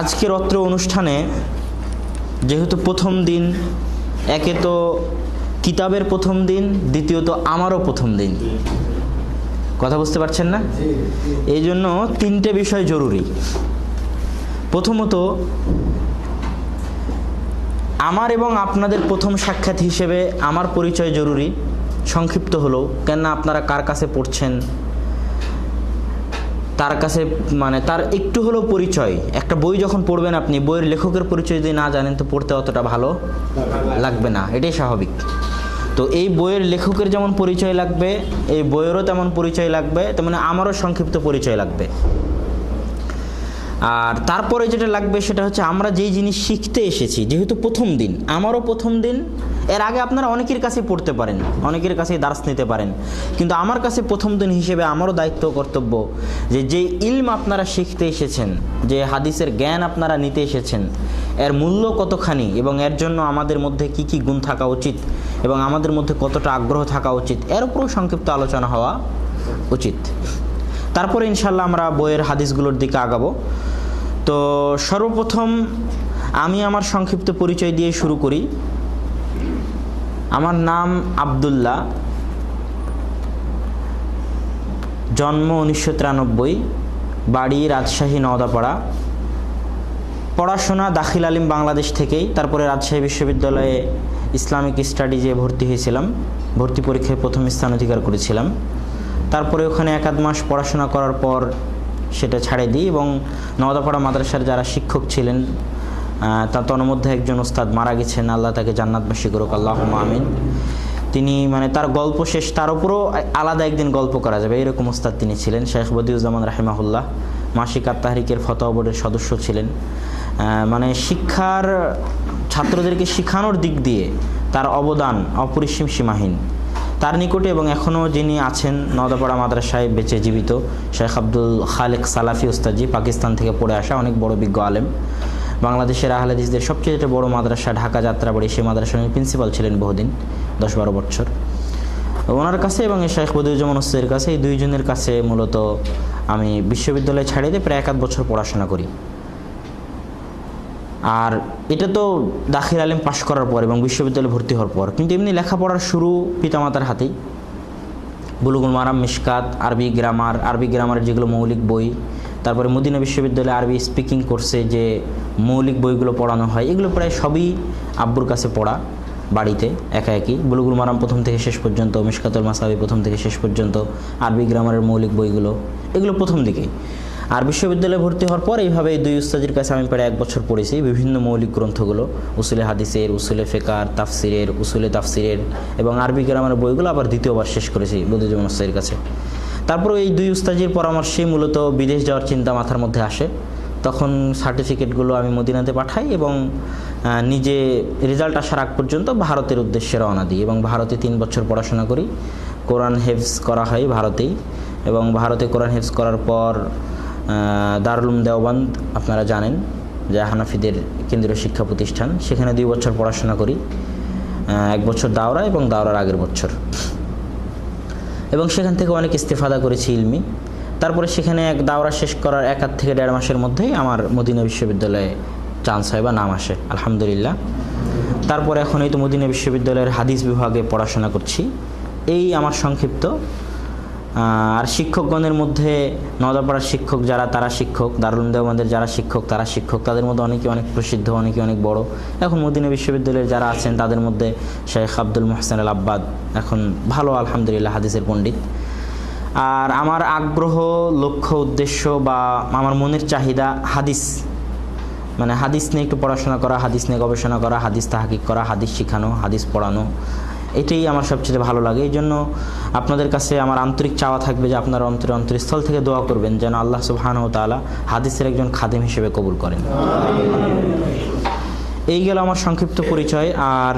আজকের অত্র অনুষ্ঠানে যেহেতু প্রথম দিন, একে তো কিতাবের প্রথম দিন, দ্বিতীয়ত আমারও প্রথম দিন। কথা বুঝতে পারছেন না? এই জন্য তিনটে বিষয় জরুরি। প্রথমত, আমার এবং আপনাদের প্রথম সাক্ষাৎ হিসেবে আমার পরিচয় জরুরি। সংক্ষিপ্ত হলো কেননা আপনারা কার কাছে পড়ছেন? তার কাছে মানে তার একটু হলেও পরিচয়। একটা বই যখন পড়বেন আপনি, বইয়ের লেখকের পরিচয় যদি না জানেন, তো পড়তে অতটা ভালো লাগবে না। এটাই স্বাভাবিক। তো এই বইয়ের লেখকের যেমন পরিচয় লাগবে, এই বইয়েরও তেমন পরিচয় লাগবে, তেমন আমারও সংক্ষিপ্ত পরিচয় লাগবে। আর তারপরে যেটা লাগবে, সেটা হচ্ছে আমরা যেই জিনিস শিখতে এসেছি, যেহেতু প্রথম দিন, আমারও প্রথম দিন এর আগে আপনারা অনেকের কাছে পড়তে পারেন, অনেকের কাছেই দার্স নিতে পারেন। কিন্তু আমার কাছে প্রথম দিন হিসেবে আমারও দায়িত্ব কর্তব্য যে যে ইলম আপনারা শিখতে এসেছেন, যে হাদিসের জ্ঞান আপনারা নিতে এসেছেন, এর মূল্য কতখানি এবং এর জন্য আমাদের মধ্যে কি কি গুণ থাকা উচিত এবং আমাদের মধ্যে কতটা আগ্রহ থাকা উচিত, এর উপরেও সংক্ষিপ্ত আলোচনা হওয়া উচিত। তারপরে ইনশাল্লাহ আমরা বইয়ের হাদিসগুলোর দিকে আগাবো। তো সর্বপ্রথম আমি আমার সংক্ষিপ্ত পরিচয় দিয়ে শুরু করি। আমার নাম আবদুল্লাহ। জন্ম উনিশশো তিরানব্বই, বাড়ি রাজশাহী নওদাপাড়া। পড়াশোনা দাখিল আলিম বাংলাদেশ থেকেই, তারপরে রাজশাহী বিশ্ববিদ্যালয়ে ইসলামিক স্টাডিজে ভর্তি হয়েছিলাম। ভর্তি পরীক্ষায় প্রথম স্থান অধিকার করেছিলাম। তারপরে ওখানে এক আধ মাস পড়াশোনা করার পর সেটা ছাড়ে দিই এবং নওদাপাড়া মাদ্রাসার যারা শিক্ষক ছিলেন আহ, তা তন্মধ্যে একজন ওস্তাদ মারা গেছেন আল্লাহ তাকে জান্নাতবাসী করুক আল্লাহ আমিন। তিনি মানে তার গল্প শেষ তার উপরও আলাদা একদিন গল্প করা যাবে এরকম ওস্তাদ তিনি ছিলেন শেখ বদিউজ্জামান রাহিমাহুল্লাহ মাসিক আত্মাহারিকের ফতোয়া বোর্ডের সদস্য ছিলেন। মানে শিক্ষার ছাত্রদেরকে শেখানোর দিক দিয়ে তার অবদান অপরিসীম সীমাহীন। তার নিকটে এবং এখনও যিনি আছেন নদাপাড়া মাদ্রাসায় বেঁচে জীবিত শেখ আব্দুল খালেক সালাফি ওস্তাদজি পাকিস্তান থেকে পড়ে আসা অনেক বড় বিজ্ঞ আলেম। বাংলাদেশের আহলাদিসদের সবচেয়ে বড় মাদ্রাসা ঢাকা যাত্রাবাড়ি। সেই মাদ্রাসার প্রিন্সিপাল ছিলেন বহুদিন দশ বারো বছর। ওনার কাছে এবং শেখ বদিউজ্জামান ওস্তাদের কাছে এই দুইজনের কাছে মূলত আমি বিশ্ববিদ্যালয় ছাড়িয়ে দিয়ে প্রায় এক আধ বছর পড়াশোনা করি। আর এটা তো দাখিল আলিম পাশ করার পর এবং বিশ্ববিদ্যালয়ে ভর্তি হওয়ার পর, কিন্তু এমনি লেখাপড়ার শুরু পিতামাতার হাতেই। বুলুগুল মারাম, মিশকাত, আরবি গ্রামার, আরবি গ্রামারের যেগুলো মৌলিক বই তারপরে মদিনা বিশ্ববিদ্যালয়ে আরবি স্পিকিং কোর্সে যে মৌলিক বইগুলো পড়ানো হয়, এগুলো প্রায় সবই আব্বুর কাছে পড়া বাড়িতে, একা একই। বুলুগুল মারাম প্রথম থেকে শেষ পর্যন্ত, মিশকাতুল মাসাবি প্রথম থেকে শেষ পর্যন্ত, আরবি গ্রামারের মৌলিক বইগুলো, এগুলো প্রথম দিকেই। আর বিশ্ববিদ্যালয়ে ভর্তি হওয়ার পর এইভাবে এই দুই উস্তাজির কাছে আমি প্রায় এক বছর পড়েছি। বিভিন্ন মৌলিক গ্রন্থগুলো, উসুলে হাদিসের, উসুলে ফেকার, তাফসিরের, উসুলে তাফসিরের এবং আরবি গ্রামের বইগুলো আবার দ্বিতীয়বার শেষ করেছি বদিউজ্জামান উস্তাদির কাছে। তারপর এই দুই উস্তাজির পরামর্শে মূলত বিদেশ যাওয়ার চিন্তা মাথার মধ্যে আসে। তখন সার্টিফিকেটগুলো আমি মদিনাতে পাঠাই এবং নিজে রেজাল্ট আসার আগ পর্যন্ত ভারতের উদ্দেশ্যে রওনা দিই এবং ভারতে তিন বছর পড়াশোনা করি। কোরআন হেফজ করা হয় ভারতেই এবং ভারতে কোরআন হেফজ করার পর আহ, দারুল দেওবান্দ আপনারা জানেন যে হানাফিদের কেন্দ্রীয় শিক্ষা প্রতিষ্ঠান। সেখানে দুই বছর পড়াশোনা করি। এক বছর দাওরা এবং দাওরার আগের বছর। এবং সেখান থেকে অনেক ইস্তেফাদা করেছি ইলমি। তারপরে সেখানে এক দাওরা শেষ করার এক আধ থেকে দেড় মাসের মধ্যেই আমার মদিনা বিশ্ববিদ্যালয়ে চান্স হয় বা নাম আসে আলহামদুলিল্লাহ। তারপরে এখন এই তো মদিনা বিশ্ববিদ্যালয়ের হাদিস বিভাগে পড়াশোনা করছি। এই আমার সংক্ষিপ্ত। আর শিক্ষকগণের মধ্যে নদাপাড়ার শিক্ষক যারা, তারা শিক্ষক, দারুল দেওবন্দের যারা শিক্ষক, তারা শিক্ষক, তাদের মধ্যে অনেকে অনেক প্রসিদ্ধ, অনেকে অনেক বড়। এখন মদিনা বিশ্ববিদ্যালয়ের যারা আছেন, তাদের মধ্যে শেখ আব্দুল মোহসেন আল আব্বাদ এখন ভালো, আলহামদুলিল্লাহ, হাদিসের পণ্ডিত। আর আমার আগ্রহ, লক্ষ্য, উদ্দেশ্য বা আমার মনের চাহিদা হাদিস। মানে হাদিস নিয়ে একটু পড়াশোনা করা, হাদিস নিয়ে গবেষণা করা, হাদিস তাহাকিক করা, হাদিস শেখানো, হাদিস পড়ানো। এটাই আমার সবচেয়ে ভালো লাগে। এই জন্য আপনাদের কাছে আমার আন্তরিক চাওয়া থাকবে যে আপনার অন্তরে অন্তরস্থল থেকে দোয়া করবেন যেন আল্লাহ সুবহান ও তালা হাদিসের একজন খাদেম হিসেবে কবুল করেন। এই গেল আমার সংক্ষিপ্ত পরিচয় আর